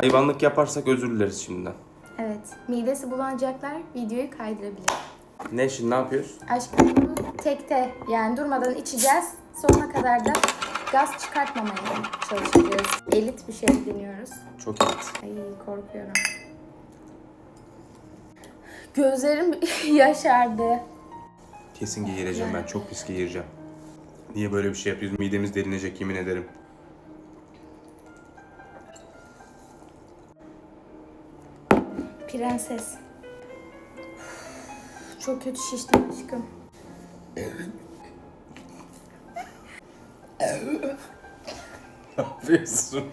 Hayvanlık yaparsak özür dileriz şimdiden. Evet. Midesi bulanacaklar videoyu kaydırabilir. Ne şimdi ne yapıyoruz? Aşkım bunu tekte yani durmadan içeceğiz. Sonuna kadar da gaz çıkartmamaya çalışacağız. Elit bir şey deniyoruz. Çok iyi. Ay korkuyorum. Gözlerim yaşardı. Kesin geğireceğim ben. Çok pis geğireceğim. Niye böyle bir şey yapıyoruz? Midemiz delinecek yemin ederim. Prenses. Çok kötü şiştim aşkım. Ne yapıyorsun?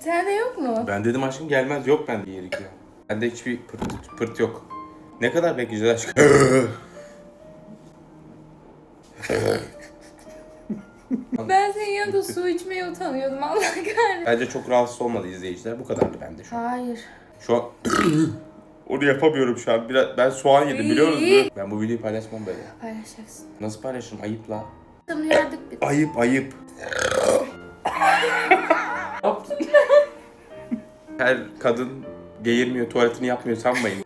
Sende yok mu? Ben dedim aşkım gelmez. Yok bende yerik ya. Bende hiçbir pırt, pırt yok. Ne kadar bekleyeceğiz aşkım? Ben senin yanında su içmeye utanıyordum Allah kahretsin. Bence çok rahatsız olmadı izleyiciler. Bu kadardı bende şu an. Hayır. Şu an onu yapamıyorum şu an. Biraz, ben soğan yedim biliyor musunuz? Ben bu videoyu paylaşmam böyle. Paylaşacaksın. Nasıl paylaşırım? Ayıp la. Ayıp ayıp. Her kadın geğirmiyor, tuvaletini yapmıyor sanmayın.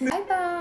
Bye bye.